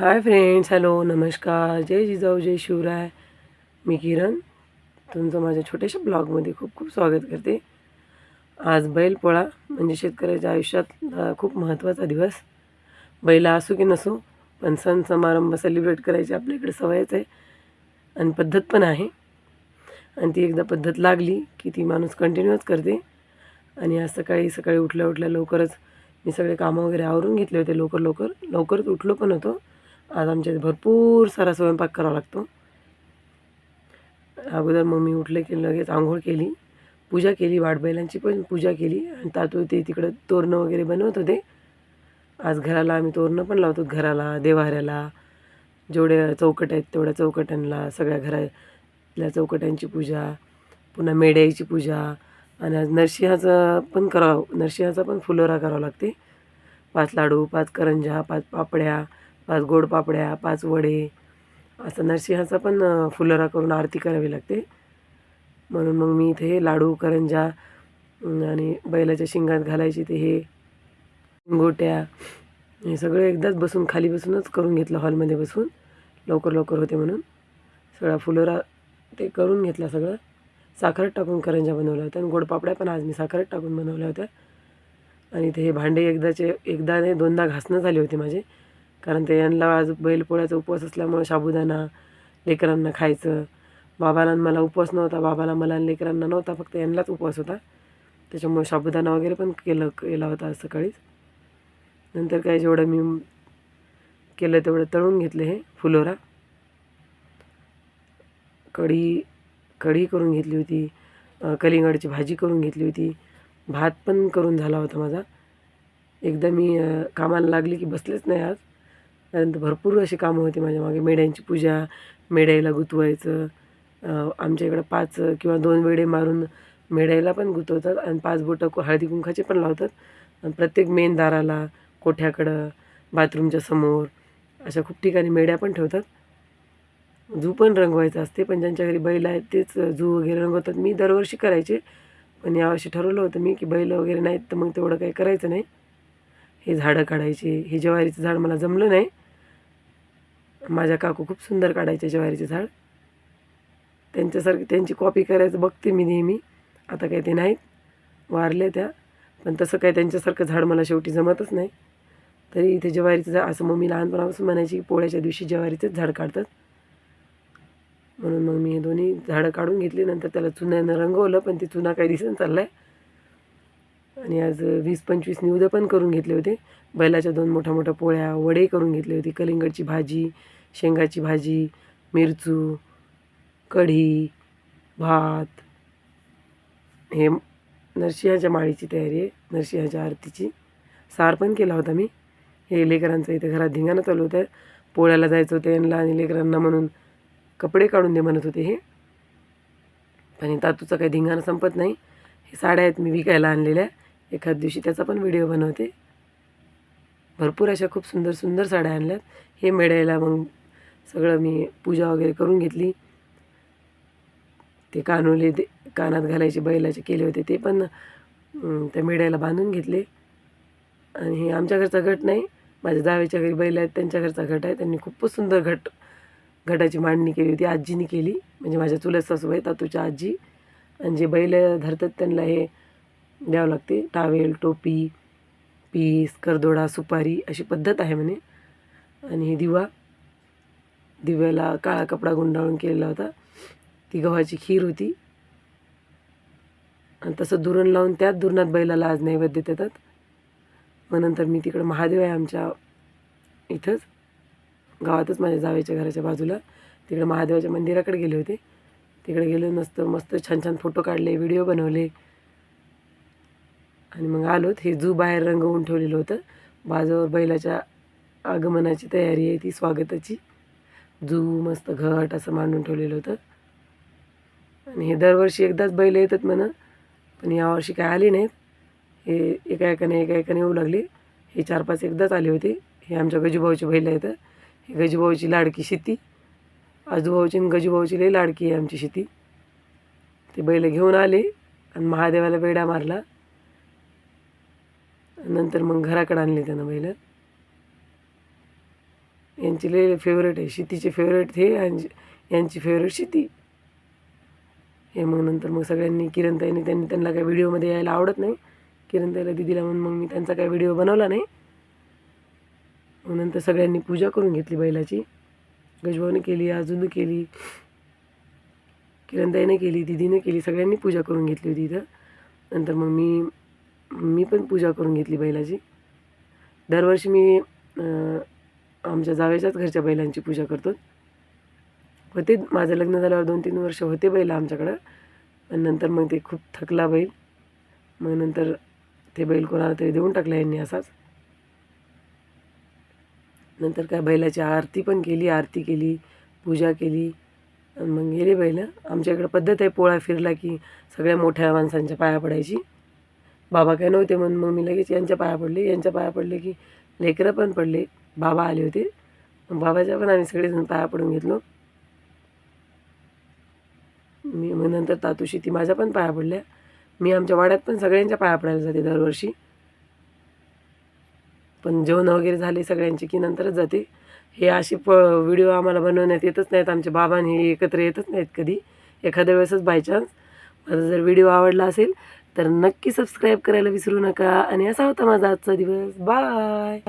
Hi friends hello नमस्कार. जय जिजाऊ जय शिवराय. मी किरण. तुमचं माझ्या छोट्याशा ब्लॉगमध्ये खूप खूप स्वागत करते. आज बैलपोळा म्हणजे शेतकऱ्याच्या आयुष्यात खूप महत्त्वाचा दिवस. बैल असो की नसो पण सण समारंभ सेलिब्रेट करायची आपल्या इकडे सवयच आहे. आणि पद्धत पण आहे. आणि ती एकदा पद्धत लागली की ती माणूस कंटिन्यूच करते. आणि आज सकाळी सकाळी उठल्या उठल्या लवकरच मी सगळे कामं वगैरे आवरून घेतले होते. लवकर लवकर लवकरच उठलो पण होतो. आज आमच्या इथे भरपूर सारा स्वयंपाक करावा लागतो. अगोदर मग मी उठले की लगेच आंघोळ केली पूजा केली वाटबैलांची पण पूजा केली आणि तातू ते तिकडं तोरणं वगैरे बनवत होते. आज घराला आम्ही तोरणं पण लावतो घराला देवाऱ्याला जेवढ्या चौकट आहेत तेवढ्या चौकटांना सगळ्या घरातल्या चौकट्यांची पूजा पुन्हा मेड्याची पूजा आणि आज नरसिंहाचं पण करावं नरसिंहाचा पण फुलोरा करावा लागते. पाच लाडू पाच करंजा पाच पापड्या पाच गोड पापड्या पाच वडे असं नरसिंहाचा पण फुलरा फुलोरा करून आरती करावी लागते. म्हणून मग मी इथे लाडू करंजा आणि बैलाच्या शिंगात घालायची ते हे गोट्या हे सगळं एकदाच बसून खाली बसूनच करून घेतलं हॉलमध्ये बसून. लवकर लवकर होते म्हणून. सगळा फुलोरा ते करून घेतला सगळं. साखरेत टाकून करंजा बनवल्या होत्या. आणि गोडपापड्या पण आज मी साखरेत टाकून बनवल्या होत्या. आणि ते हे भांडे एकदाचे एकदा नाही दोनदा घासणं झाले होते माझे. कारण ते यांना आज बैलपोळ्याचा उपवास असल्यामुळं साबुदाणा लेकरांना खायचं. बाबाला मला उपवास नव्हता बाबाला मला आणि लेकरांना नव्हता फक्त यांनाच उपवास होता. त्याच्यामुळे साबुदाणा वगैरे पण केलं केला होता आज सकाळीच. नंतर काय जेवढं मी केलं तेवढं तळून घेतलं हे फुलोरा. कढी कढी करून घेतली होती कलिंगडची भाजी करून घेतली होती. भात पण करून झाला होता माझा. एकदा मी कामाला लागली की बसलेच नाही आज. त्यानंतर भरपूर अशी कामं होती माझ्या मागे. मेढ्यांची पूजा मेढ्याला गुतवायचं आमच्या इकडं पाच किंवा दोन वेडे मारून मेढ्याला पण गुतवतात आणि पाच बोटं हळदी कुंकाचे पण लावतात. आणि प्रत्येक मेन दाराला कोठ्याकडं बाथरूमच्या समोर अशा खूप ठिकाणी मेढ्या पण ठेवतात. झू पण रंगवायचा असते पण ज्यांच्या घरी बैल आहेत तेच झू वगैरे रंगवतात. मी दरवर्षी करायचे पण यावर्षी ठरवलं होतं मी की बैल वगैरे नाहीत तर मग तेवढं काही करायचं नाही. हे झाडं काढायचे हे ज्वारीचं झाड मला जमलं नाही. माझ्या काकू खूप सुंदर काढायचे ज्वारीचे झाड. त्यांच्यासारखी त्यांची कॉपी करायचं बघते मी नेहमी. आता काही ते नाहीत. वारले त्या. पण तसं काही त्यांच्यासारखं झाड मला शेवटी जमतच नाही. तरी इथे ज्वारीचं झाड असं मम्मी लहानपणापासून म्हणायची की पोळ्याच्या दिवशी ज्वारीचेच झाड काढतात. म्हणून मग मी हे दोन्ही झाडं काढून घेतली. नंतर त्याला चुन्यानं रंगवलं पण ती चुना काही दिसून चालला आहे आणि आज वीस पंचवीस निवदं पण करून घेतले होते. बैलाच्या दोन मोठ्या मोठ्या पोळ्या वडे करून घेतले होते. कलिंगडची भाजी शेंगाची भाजी मिरचू कढी भात. हे नरसिंहाच्या माळीची तयारी आहे. नरसिंहाच्या आरतीची सार पण केला होता मी. हे लेकरांचं इथे घरात धिंगाणं चालू होतं. पोळ्याला जायचं होतं यांना आणि लेकरांना म्हणून कपडे काढून दे म्हणत होते हे. पण हे काही धिंगाणं संपत नाही. हे साड्या आहेत मी विकायला आणलेल्या. एखाद दिवशी. त्याचा पण व्हिडिओ बनवते. भरपूर अशा खूप सुंदर सुंदर साड्या आणल्यात. हे मेळायला मग सगळं मी पूजा वगैरे करून घेतली. ते कानोले ते कानात घालायचे बैलाचे केले होते ते पण त्या मेढ्याला बांधून घेतले. आणि हे आमच्या घरचा गट नाही. माझ्या जावेच्या घरी बैल आहेत त्यांच्या घरचा गट आहे. त्यांनी खूपच सुंदर घट घटाची मांडणी केली होती आजीनी केली. म्हणजे माझ्या चुलत सासूबाई तातूच्या आजी. आणि जे बैल धरतात त्यांना हे द्यावं लागते. टावेल टोपी पीस करदोडा सुपारी अशी पद्धत आहे म्हणे. आणि हे दिवा दिव्याला काळा कपडा गुंडाळून केलेला होता. ती गव्हाची खीर होती. आणि तसं दुरण लावून त्याच दुरणात बैलाला आज नैवेद्य देतात. मग नंतर मी तिकडं महादेव आहे आमच्या इथंच गावातच माझ्या जावेच्या घराच्या बाजूला. तिकडे महादेवाच्या मंदिराकडे गेले होते. तिकडे गेलो मस्त मस्त छान छान फोटो काढले व्हिडिओ बनवले. आणि मग आलोत. हे जू बाहेर रंगवून ठेवलेलं होतं. बाजूवर बैलाच्या आगमनाची तयारी आहे ती स्वागताची. जू मस्त घट असं मांडून ठेवलेलं होतं. आणि हे दरवर्षी एकदाच बैल येतात म्हणा पण यावर्षी काय आले नाहीत. हे एका एकाने एका एकाने येऊ लागले. हे चार पाच एकदाच आले होते. हे आमच्या गजूभाऊची बैल आहेत. हे गजूभाऊची लाडकी शेती. आजूभाऊची आणि गजूभाऊची लई लाडकी आहे आमची शेती. ते बैल घेऊन आले आणि महादेवाला बेडा मारला. नंतर मग घराकडे आणले त्यांना बैल. यांची लय फेवरेट आहे. शेतीचे फेवरेट हे आणि यांची फेवरेट शेती. हे मग नंतर मग सगळ्यांनी किरणताईने त्यांनी त्यांना काय व्हिडिओमध्ये यायला आवडत नाही. किरणताईला दिदीला म्हणून मग मी त्यांचा काय व्हिडिओ बनवला नाही. मग नंतर सगळ्यांनी पूजा करून घेतली बैलाची. गजभाऊने केली अजून केली. किरणताईने केली दिदीने केली सगळ्यांनी पूजा करून घेतली होती इथं. नंतर मग मी मी पण पूजा करून घेतली बैलाची. दरवर्षी मी आमच्या जावेच्याच घरच्या बैलांची पूजा करतो. होते माझं लग्न झाल्यावर दोन तीन वर्ष होते बैल आमच्याकडं. पण नंतर मग ते खूप थकला बैल. मग नंतर ते बैल कोणाला तरी देऊन टाकला यांनी असाच. नंतर काय बैलाची आरती पण केली आरती केली पूजा केली. आणि मग गेले बैल. आमच्याकडे पद्धत आहे पोळा फिरला की सगळ्या मोठ्या माणसांच्या पाया पडायची. बाबा काय नव्हते म्हणून मग मी लगेच यांच्या पाया पडले. यांच्या पाया पडले की लेकरं पण पडले. बाबा आले होते. मग बाबाच्या पण आम्ही सगळेजण पाया पडून घेतलो. मी मग नंतर तातुशी ती माझ्या पण पाया पडल्या. मी आमच्या वाड्यात पण सगळ्यांच्या पाया पडायला जाते दरवर्षी. पण जेवण वगैरे झाले सगळ्यांचे की नंतरच जाते. हे असे प व्हिडिओ आम्हाला बनवण्यात येतच नाहीत. आमचे बाबा हे एकत्र येतच नाहीत कधी. एखाद्या वेळेसच बाय चान्स माझा जर व्हिडिओ आवडला असेल तर नक्की सबस्क्राईब करायला विसरू नका. आणि असा होता माझा आजचा दिवस. बाय